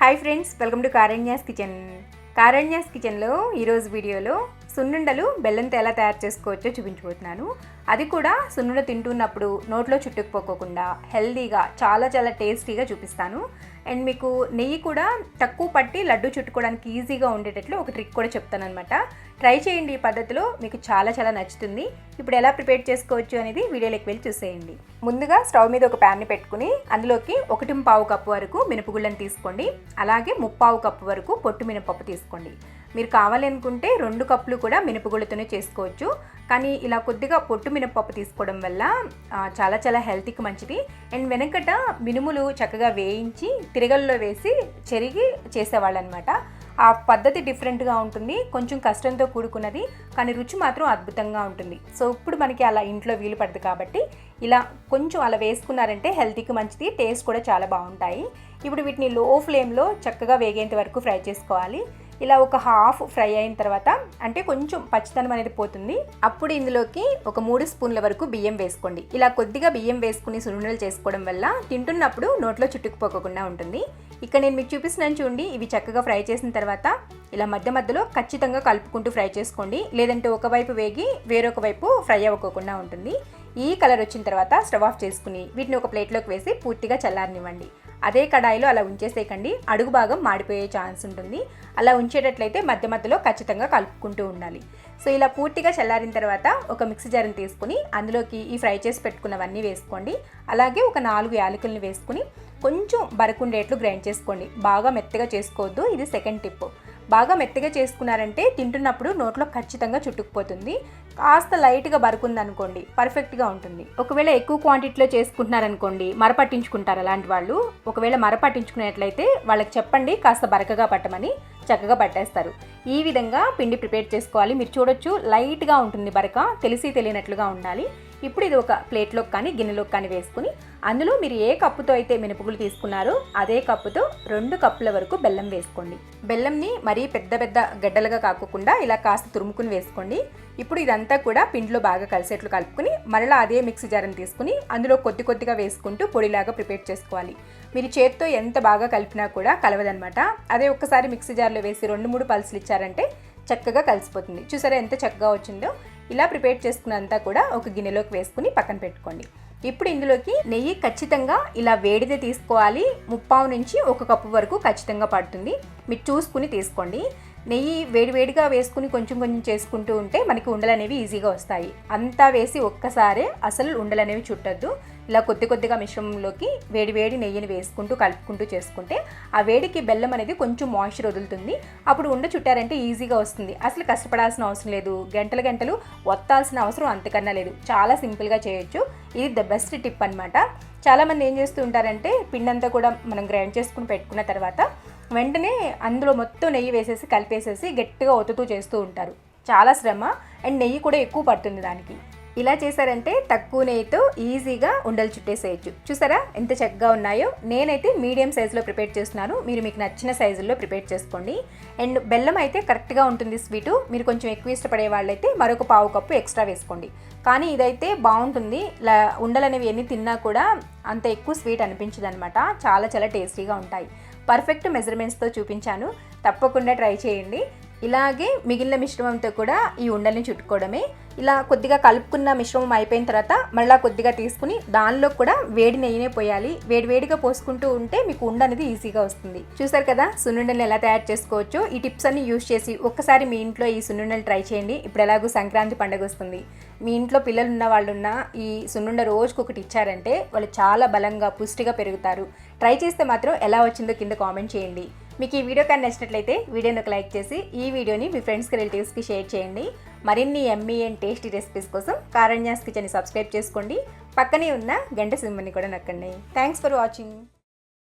Hi friends welcome to Karanya's kitchen Karanya's కిచెన్లో ఈరోజు వీడియోలో సున్నుండలు బెల్లంతో ఎలా తయారు చేసుకోవచ్చో చూపించబోతున్నాను. అది కూడా సున్నుండ తింటున్నప్పుడు నోట్లో చుట్టుకుపోకోకుండా హెల్దీగా చాలా చాలా టేస్టీగా చూపిస్తాను. అండ్ మీకు నెయ్యి కూడా తక్కువ పట్టి లడ్డు చుట్టుకోవడానికి ఈజీగా ఉండేటట్లు ఒక ట్రిక్ కూడా చెప్తాను అనమాట ట్రై చేయండి ఈ పద్ధతిలో మీకు చాలా చాలా నచ్చుతుంది. ఇప్పుడు ఎలా ప్రిపేర్ చేసుకోవచ్చు అనేది వీడియోలోకి వెళ్ళి చూసేయండి. ముందుగా స్టవ్ మీద ఒక ప్యాన్ని పెట్టుకుని అందులోకి ఒకటి పావు కప్పు వరకు మినపగుళ్ళని తీసుకోండి. అలాగే ముప్పావు కప్పు వరకు పొట్టు మినపప్పు తీసుకోండి. మీరు కావాలి అనుకుంటే రెండు కప్పులు కూడా మినపగుళ్ళతోనే చేసుకోవచ్చు. కానీ ఇలా కొద్దిగా పొట్టు మినపప్పు తీసుకోవడం వల్ల చాలా చాలా హెల్త్కి మంచిది. అండ్ వెనకట మినుములు చక్కగా వేయించి తిరగల్లో వేసి చెరిగి చేసేవాళ్ళు అనమాట ఆ పద్ధతి డిఫరెంట్గా ఉంటుంది కొంచెం కష్టంతో కూడుకున్నది కానీ రుచి మాత్రం అద్భుతంగా ఉంటుంది. సో ఇప్పుడు మనకి అలా ఇంట్లో వీలు పడదు కాబట్టి ఇలా కొంచెం అలా వేసుకున్నారంటే హెల్తీకి మంచిది టేస్ట్ కూడా చాలా బాగుంటాయి. ఇప్పుడు వీటిని లో ఫ్లేమ్లో చక్కగా వేగేంత వరకు ఫ్రై చేసుకోవాలి. ఇలా ఒక హాఫ్ ఫ్రై అయిన తర్వాత అంటే కొంచెం పచ్చితనం అనేది పోతుంది. అప్పుడు ఇందులోకి ఒక మూడు స్పూన్ల వరకు బియ్యం వేసుకోండి. ఇలా కొద్దిగా బియ్యం వేసుకుని సున్నుండలు చేసుకోవడం వల్ల తింటున్నప్పుడు నోట్లో చుట్టుకుపోకుండా ఉంటుంది. ఇక్కడ నేను మీకు చూపిస్తున్నాను చూడండి ఇవి చక్కగా ఫ్రై చేసిన తర్వాత ఇలా మధ్య మధ్యలో ఖచ్చితంగా కలుపుకుంటూ ఫ్రై చేసుకోండి. లేదంటే ఒకవైపు వేగి వేరొక వైపు ఫ్రై అవ్వకోకుండా ఉంటుంది. ఈ కలర్ వచ్చిన తర్వాత స్టవ్ ఆఫ్ చేసుకుని వీటిని ఒక ప్లేట్లోకి వేసి పూర్తిగా చల్లారనివ్వండి. అదే కడాయిలో అలా ఉంచేసేయకండి. అడుగు భాగం మాడిపోయే ఛాన్స్ ఉంటుంది. అలా ఉంచేటట్లయితే మధ్య మధ్యలో ఖచ్చితంగా కలుపుకుంటూ ఉండాలి. సో ఇలా పూర్తిగా చల్లారిన తర్వాత ఒక మిక్సీ జార్ని తీసుకుని అందులోకి ఈ ఫ్రై చేసి పెట్టుకున్నవన్నీ వేసుకోండి. అలాగే ఒక నాలుగు యాలకుల్ని వేసుకుని కొంచెం బరకుండేట్లు గ్రైండ్ చేసుకోండి. బాగా మెత్తగా చేసుకోవద్దు. ఇది సెకండ్ టిప్. బాగా మెత్తగా చేసుకున్నారంటే తింటున్నప్పుడు నోట్లో ఖచ్చితంగా చుట్టుకుపోతుంది. కాస్త లైట్గా బరుకుందనుకోండి పర్ఫెక్ట్గా ఉంటుంది. ఒకవేళ ఎక్కువ క్వాంటిటీలో చేసుకుంటున్నారనుకోండి మరపట్టించుకుంటారు అలాంటి వాళ్ళు. ఒకవేళ మరపట్టించుకునేట్లయితే వాళ్ళకి చెప్పండి కాస్త బరకగా పట్టమని. చక్కగా పట్టేస్తారు. ఈ విధంగా పిండి ప్రిపేర్ చేసుకోవాలి. మీరు చూడొచ్చు లైట్గా ఉంటుంది బరక. తెలిసి తెలియనట్లుగా ఉండాలి. ఇప్పుడు ఇది ఒక ప్లేట్లోకి కానీ గిన్నెలోకి కానీ వేసుకుని అందులో మీరు ఏ కప్పుతో అయితే మినపగులు తీసుకున్నారో అదే కప్పుతో రెండు కప్పుల వరకు బెల్లం వేసుకోండి. బెల్లంని మరీ పెద్ద పెద్ద గడ్డలుగా కాకుండా ఇలా కాస్త తురుముకుని వేసుకోండి. ఇప్పుడు ఇదంతా కూడా పిండిలో బాగా కలిసేట్లు కలుపుకుని మరలా అదే మిక్సీ జార్ని తీసుకుని అందులో కొద్ది కొద్దిగా వేసుకుంటూ పొడిలాగా ప్రిపేర్ చేసుకోవాలి. మీరు చేత్తో ఎంత బాగా కలిపినా కూడా కలవదనమాట అదే ఒక్కసారి మిక్సీ జార్లో వేసి రెండు మూడు పల్సులు ఇచ్చారంటే చక్కగా కలిసిపోతుంది. చూసారా ఎంత చక్కగా వచ్చిందో? ఇలా ప్రిపేర్ చేసుకున్నంతా కూడా ఒక గిన్నెలోకి వేసుకుని పక్కన పెట్టుకోండి. ఇప్పుడు ఇందులోకి నెయ్యి ఖచ్చితంగా ఇలా వేడిదే తీసుకోవాలి. ముప్పావు నుంచి ఒక కప్పు వరకు ఖచ్చితంగా పడుతుంది. మీరు చూసుకుని తీసుకోండి. నెయ్యి వేడివేడిగా వేసుకుని కొంచెం కొంచెం చేసుకుంటూ ఉంటే మనకి ఉండలు అనేవి ఈజీగా వస్తాయి. అంతా వేసి ఒక్కసారే అసలు ఉండలు అనేవి చుట్టద్దు. ఇలా కొద్ది కొద్దిగా మిశ్రమంలోకి వేడి వేడి నెయ్యిని వేసుకుంటూ కలుపుకుంటూ చేసుకుంటే ఆ వేడికి బెల్లం అనేది కొంచెం మాయిశ్చర్ వదులుతుంది. అప్పుడు ఉండ చుట్టారంటే ఈజీగా వస్తుంది. అసలు కష్టపడాల్సిన అవసరం లేదు. గంటలు గంటలు వత్తాల్సిన అవసరం అంతకన్నా లేదు. చాలా సింపుల్గా చేయొచ్చు. ఇది ద బెస్ట్ టిప్ అనమాట చాలామంది ఏం చేస్తూ ఉంటారంటే పిండంతా కూడా మనం గ్రైండ్ చేసుకుని పెట్టుకున్న తర్వాత వెంటనే అందులో మొత్తం నెయ్యి వేసేసి కలిపేసేసి గట్టిగా ఒత్తుతూ చేస్తూ ఉంటారు. చాలా శ్రమ. అండ్ నెయ్యి కూడా ఎక్కువ పడుతుంది దానికి. ఇలా చేశారంటే తక్కువ నెయ్యితో ఈజీగా ఉండలు చుట్టేసేయచ్చు. చూసారా? ఎంత చక్కగా ఉన్నాయో. నేనైతే మీడియం సైజులో ప్రిపేర్ చేస్తున్నాను. మీరు మీకు నచ్చిన సైజుల్లో ప్రిపేర్ చేసుకోండి. అండ్ బెల్లం అయితే కరెక్ట్గా ఉంటుంది స్వీటు. మీరు కొంచెం ఎక్కువ ఇష్టపడే వాళ్ళైతే మరొక పావు కప్పు ఎక్స్ట్రా వేసుకోండి. కానీ ఇదైతే బాగుంటుంది. ఉండలు అనేవి ఎన్ని తిన్నా కూడా అంత ఎక్కువ స్వీట్ అనిపించదు అనమాట చాలా చాలా టేస్టీగా ఉంటాయి. పర్ఫెక్ట్ మెజర్మెంట్స్తో చూపించాను. తప్పకుండా ట్రై చేయండి. ఇలాగే మిగిలిన మిశ్రమంతో కూడా ఈ ఉండల్ని చుట్టుకోవడమే. ఇలా కొద్దిగా కలుపుకున్న మిశ్రమం అయిపోయిన తర్వాత మళ్ళీ కొద్దిగా తీసుకుని దానిలో కూడా వేడి నెయ్యినే పోయాలి. వేడివేడిగా పోసుకుంటూ ఉంటే మీకు ఉండ అనేది ఈజీగా వస్తుంది. చూసారు కదా సున్నుండలు ఎలా తయారు చేసుకోవచ్చో ఈ టిప్స్ అన్ని యూస్ చేసి ఒక్కసారి మీ ఇంట్లో ఈ సున్నుండలు ట్రై చేయండి. ఇప్పుడు ఎలాగో సంక్రాంతి పండుగ వస్తుంది. మీ ఇంట్లో పిల్లలు ఉన్న వాళ్ళు ఉన్న ఈ సున్నుండ రోజుకు ఒకటి ఇచ్చారంటే వాళ్ళు చాలా బలంగా పుష్టిగా పెరుగుతారు. ట్రై చేస్తే మాత్రం ఎలా వచ్చిందో కింద కామెంట్ చేయండి. మీకు ఈ వీడియో కానీ నచ్చినట్లయితే వీడియోని ఒక లైక్ చేసి ఈ వీడియోని మీ ఫ్రెండ్స్కి రిలేటివ్స్కి షేర్ చేయండి. మరిన్ని ఎమ్మీ అండ్ టేస్టీ రెసిపీస్ కోసం కారణ్యాస్ కిచెన్ని సబ్స్క్రైబ్ చేసుకోండి. పక్కనే ఉన్న గంట సింబల్ని కూడా నక్కండి. Thanks for watching